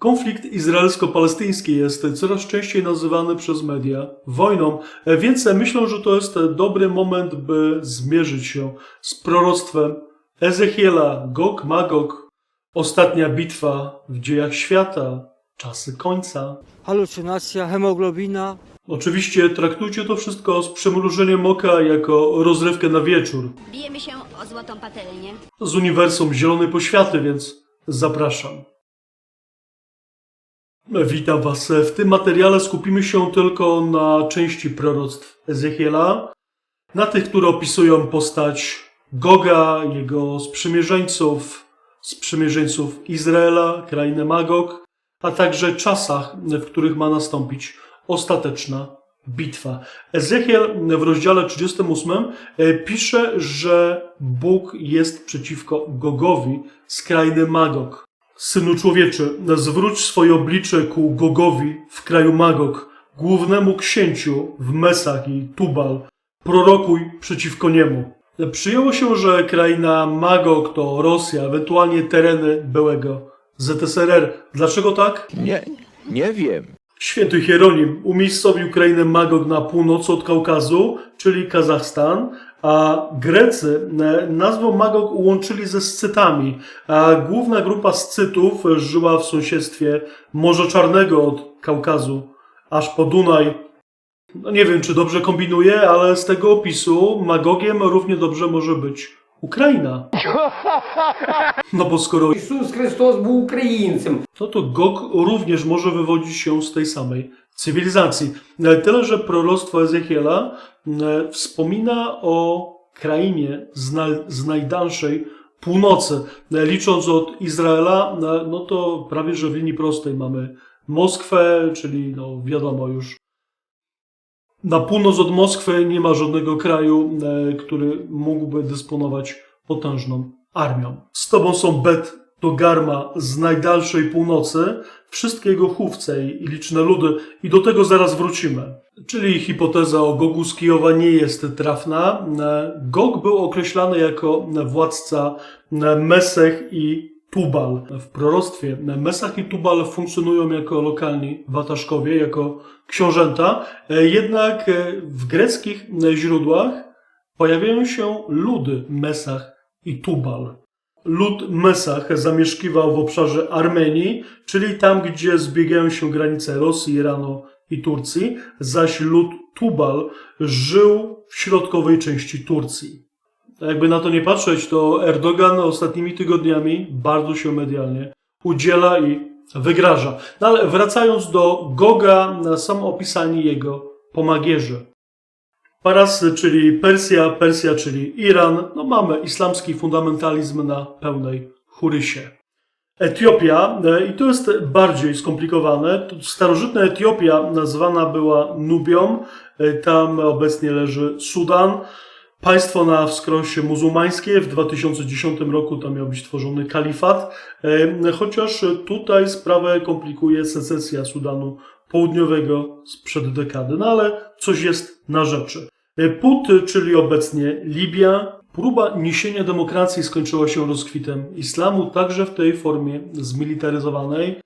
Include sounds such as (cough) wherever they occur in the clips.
Konflikt izraelsko-palestyński jest coraz częściej nazywany przez media wojną, więc myślę, że to jest dobry moment, by zmierzyć się z proroctwem Ezechiela, Gog, Magog, ostatnia bitwa w dziejach świata, czasy końca. halucynacja, hemoglobina. Oczywiście traktujcie to wszystko z przymrużeniem oka jako rozrywkę na wieczór Bijemy się o złotą patelnię. z uniwersum Zielonej Poświaty, więc zapraszam. Witam Was. W tym materiale skupimy się tylko na części proroctw Ezechiela, na tych, które opisują postać Goga, jego sprzymierzeńców, sprzymierzeńców Izraela, krainy Magog, a także czasach, w których ma nastąpić ostateczna bitwa. Ezechiel w rozdziale 38 e, pisze, że Bóg jest przeciwko Gogowi z krainy Magog. Synu człowieczy, zwróć swoje oblicze ku Gogowi w kraju Magog, głównemu księciu w Mesach i Tubal. Prorokuj przeciwko niemu. Przyjęło się, że kraina Magog to Rosja, ewentualnie tereny byłego ZSRR. Dlaczego tak? Nie, nie wiem. Święty Hieronim umiejscowił krainę Magog na północy od Kaukazu, czyli Kazachstan, a Grecy e, nazwę Magog ułączyli ze Scytami, a główna grupa Scytów żyła w sąsiedztwie Morza Czarnego od Kaukazu, aż po Dunaj. No nie wiem, czy dobrze kombinuję, ale z tego opisu Magogiem równie dobrze może być Ukraina. (laughs) No bo skoro Ісус Христос був українцем. no to Gog również może wywodzić się z tej samej cywilizacji. E, Tyle, że proroctwo Ezechiela e, wspomina o krainie z, na, z najdalszej północy. E, Licząc od Izraela, e, no to prawie że w linii prostej mamy Moskwę, czyli no wiadomo już. na północ od Moskwy nie ma żadnego kraju, e, który mógłby dysponować potężną armią. Z tobą są Bet do Garma z najdalszej północy, wszystkie jego chówce i liczne ludy, i do tego zaraz wrócimy. Czyli hipoteza o Gogu z Kijowa nie jest trafna. E, Gog był określany jako władca e, Mesech i Tubal. W proroctwie Mesach i Tubal funkcjonują jako lokalni wataszkowie, jako książęta, e, jednak e, w greckich e, źródłach pojawiają się ludy Mesach i Tubal. Lud Mesach zamieszkiwał w obszarze Armenii, czyli tam, gdzie zbiegają się granice Rosji, Iranu i Turcji, zaś lud Tubal żył w środkowej części Turcji. Jakby na to nie patrzeć, to Erdogan ostatnimi tygodniami bardzo się medialnie udziela i wygraża. No ale wracając do Goga, są opisani jego pomagierzy. Paras, czyli Persja, Persja, czyli Iran. No mamy islamski fundamentalizm na pełnej churysie. Etiopia, e, i to jest bardziej skomplikowane. Starożytna Etiopia nazywana była Nubią. E, Tam obecnie leży Sudan. Państwo na wskrosie muzułmańskie. W 2010 roku tam miał być tworzony kalifat. Chociaż tutaj sprawę komplikuje secesja Sudanu Południowego sprzed dekady. No ale coś jest na rzeczy. E, Put, czyli obecnie Libia, próba niesienia demokracji skończyła się rozkwitem islamu, także w tej formie zmilitaryzowanej.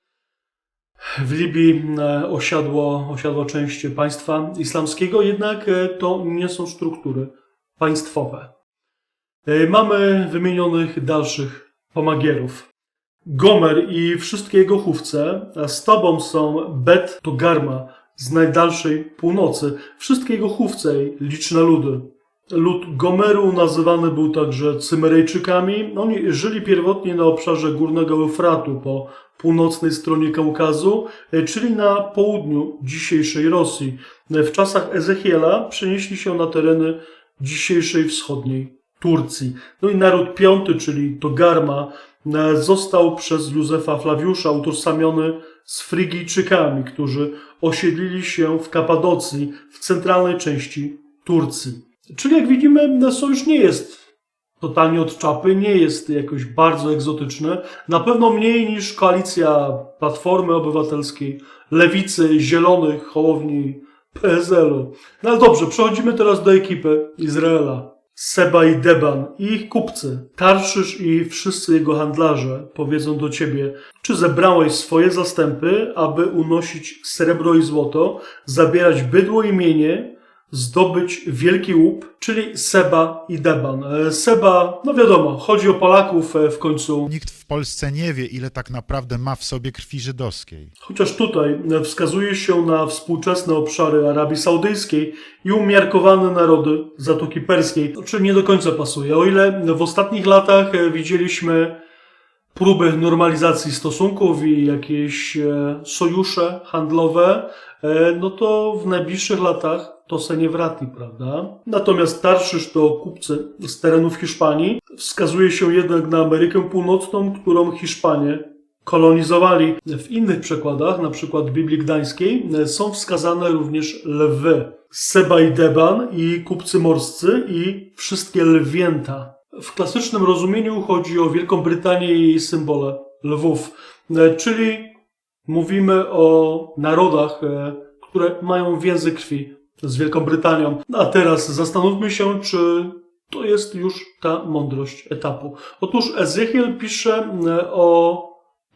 W Libii e, osiadło, osiadła część państwa islamskiego, jednak e, to nie są struktury państwowe. E, Mamy wymienionych dalszych pomagierów. Gomer i wszystkie jego chówce, z tobą są Bet Togarma z najdalszej północy, wszystkie jego chówce i liczne ludy. Lud Gomeru nazywany był także Cymerejczykami. Oni żyli pierwotnie na obszarze górnego Eufratu po północnej stronie Kaukazu, e, czyli na południu dzisiejszej Rosji. E, W czasach Ezechiela przenieśli się na tereny dzisiejszej wschodniej Turcji. No i naród piąty, czyli Togarma, e, został przez Józefa Flawiusza utożsamiony z Frygijczykami, którzy osiedlili się w Kapadocji, w centralnej części Turcji. Czyli jak widzimy, no, sojusz nie jest totalnie od czapy, nie jest jakoś bardzo egzotyczny. Na pewno mniej niż koalicja Platformy Obywatelskiej, Lewicy, Zielonych, Hołowni, PSL-u. No ale dobrze, przechodzimy teraz do ekipy Izraela. Seba i Deban i ich kupcy, Tarszysz i wszyscy jego handlarze powiedzą do ciebie, czy zebrałeś swoje zastępy, aby unosić srebro i złoto, zabierać bydło i mienie, zdobyć wielki łup, czyli Seba i Deban. E, Seba, no wiadomo, chodzi o Polaków e, w końcu. Nikt w Polsce nie wie, ile tak naprawdę ma w sobie krwi żydowskiej. Chociaż tutaj e, wskazuje się na współczesne obszary Arabii Saudyjskiej i umiarkowane narody Zatoki Perskiej, czym nie do końca pasuje. O ile w ostatnich latach widzieliśmy próby normalizacji stosunków i jakieś sojusze handlowe, no to w najbliższych latach to se nie wrati, prawda? Natomiast Tarszysz to kupcy z terenów Hiszpanii. Wskazuje się jednak na Amerykę Północną, którą Hiszpanie kolonizowali. W innych przekładach, na przykład Biblii Gdańskiej, są wskazane również lwy. Seba i Deban i kupcy morscy i wszystkie lwięta. W klasycznym rozumieniu chodzi o Wielką Brytanię i jej symbole lwów, czyli mówimy o narodach, e, które mają więzy krwi z Wielką Brytanią. No A teraz zastanówmy się, czy to jest już ta mądrość etapu. Otóż Ezechiel pisze e, o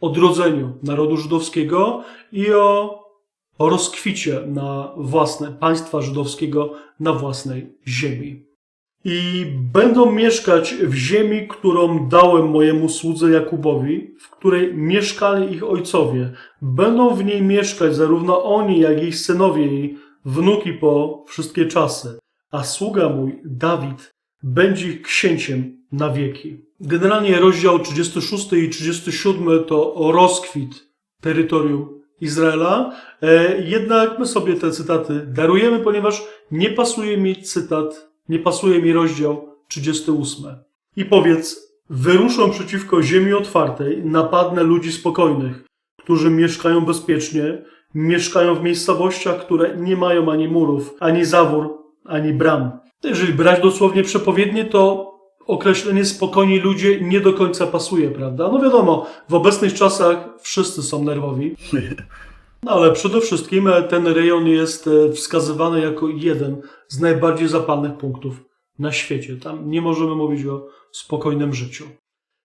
odrodzeniu narodu żydowskiego i o, rozkwicie na własne państwa żydowskiego na własnej ziemi. I będą mieszkać w ziemi, którą dałem mojemu słudze Jakubowi, w której mieszkali ich ojcowie. Będą w niej mieszkać zarówno oni, jak i ich synowie wnuki po wszystkie czasy. A sługa mój, Dawid, będzie ich księciem na wieki. Generalnie rozdział 36 i 37 to rozkwit terytorium Izraela. E, jednak my sobie te cytaty darujemy, ponieważ nie pasuje mi cytat, nie pasuje mi rozdział 38. I powiedz, wyruszą przeciwko ziemi otwartej, napadnę ludzi spokojnych, którzy mieszkają bezpiecznie, mieszkają w miejscowościach, które nie mają ani murów, ani zawór, ani bram. Jeżeli brać dosłownie przepowiednie, to określenie spokojni ludzie nie do końca pasuje, prawda? No wiadomo, w obecnych czasach wszyscy są nerwowi. No ale przede wszystkim e, ten rejon jest e, wskazywany jako jeden z najbardziej zapalnych punktów na świecie. Tam nie możemy mówić o spokojnym życiu.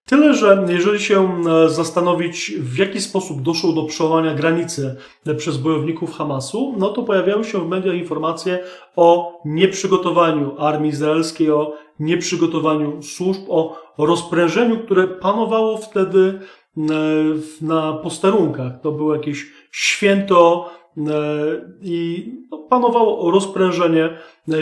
Tyle, że jeżeli się e, zastanowić, w jaki sposób doszło do przełamania granicy e, przez bojowników Hamasu, no to pojawiały się w mediach informacje o nieprzygotowaniu armii izraelskiej, o nieprzygotowaniu służb, o rozprężeniu, które panowało wtedy e, na posterunkach. To było jakieś święto i no, panowało rozprężenie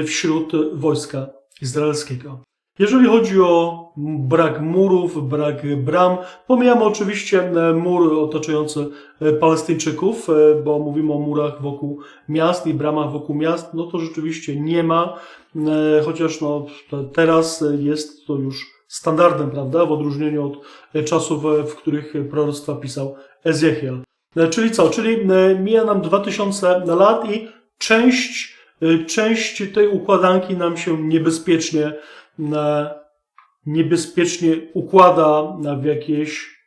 wśród wojska izraelskiego. Jeżeli chodzi o brak murów, brak bram, pomijamy oczywiście e, mury otaczające e, Palestyńczyków, e, bo mówimy o murach wokół miast i bramach wokół miast, no to rzeczywiście nie ma, chociaż no, teraz jest to już standardem, prawda, w odróżnieniu od czasów, w których proroctwa pisał Ezechiel. Czyli co? Czyli mija nam 2000 lat i część, część tej układanki nam się niebezpiecznie niebezpiecznie układa w jakieś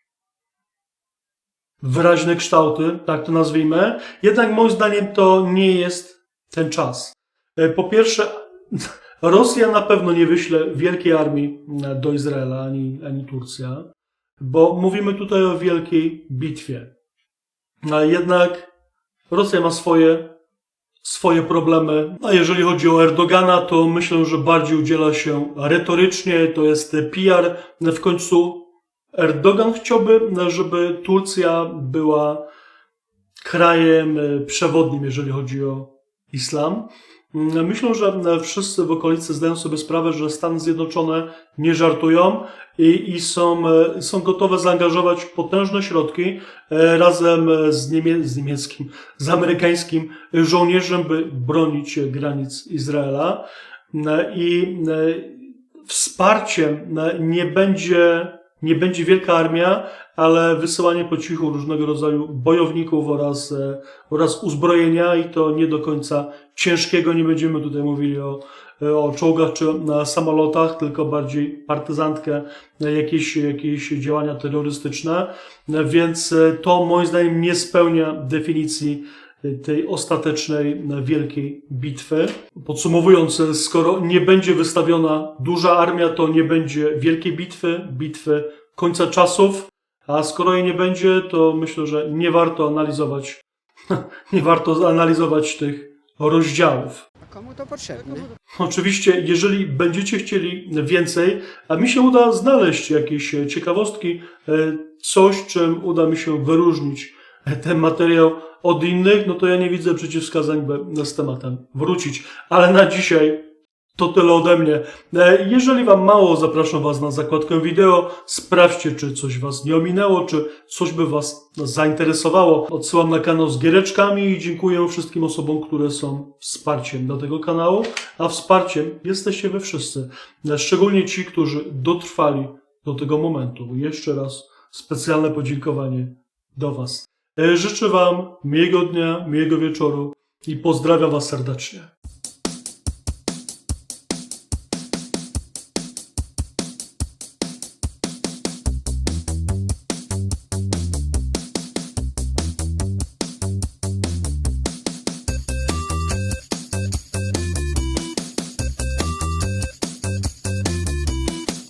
wyraźne kształty, tak to nazwijmy. Jednak moim zdaniem to nie jest ten czas. E, Po pierwsze, (laughs) Rosja na pewno nie wyśle wielkiej armii e, do Izraela, ani, ani Turcja, bo mówimy tutaj o wielkiej bitwie. A jednak Rosja ma swoje swoje problemy. A jeżeli chodzi o Erdogana, to myślę, że bardziej udziela się retorycznie, to jest PR. W końcu Erdogan chciałby, żeby Turcja była krajem przewodnim, jeżeli chodzi o islam. Mm, Myślę, że wszyscy w okolicy zdają sobie sprawę, że Stany Zjednoczone nie żartują i, i są, e, są gotowe zaangażować potężne środki e, razem z, niemie, z niemieckim, z amerykańskim żołnierzem, by bronić granic Izraela. E, I e, wsparciem e, nie będzie, nie będzie wielka armia, ale wysyłanie po cichu różnego rodzaju bojowników oraz, e, oraz uzbrojenia i to nie do końca ciężkiego. Nie będziemy tutaj mówili o, e, o czołgach czy na samolotach, tylko bardziej partyzantkę, e, jakieś, jakieś działania terrorystyczne. Więc to moim zdaniem nie spełnia definicji tej ostatecznej wielkiej bitwy. Podsumowując, skoro nie będzie wystawiona duża armia, to nie będzie wielkiej bitwy, bitwy końca czasów, a skoro jej nie będzie, to myślę, że nie warto analizować, (laughs) nie warto analizować tych rozdziałów. A komu to potrzebne? Oczywiście, jeżeli będziecie chcieli więcej, a mi się uda znaleźć jakieś ciekawostki, e, coś, czym uda mi się wyróżnić ten materiał od innych, no to ja nie widzę przeciwwskazań, by z tematem wrócić. Ale na dzisiaj to tyle ode mnie. E, Jeżeli Wam mało, zapraszam Was na zakładkę wideo. Sprawdźcie, czy coś Was nie ominęło, czy coś by Was zainteresowało. Odsyłam na kanał z giereczkami i dziękuję wszystkim osobom, które są wsparciem dla tego kanału. A wsparciem jesteście Wy wszyscy. E, Szczególnie ci, którzy dotrwali do tego momentu. Jeszcze raz specjalne podziękowanie do Was. E, Życzę Wam miłego dnia, miłego wieczoru i pozdrawiam Was serdecznie.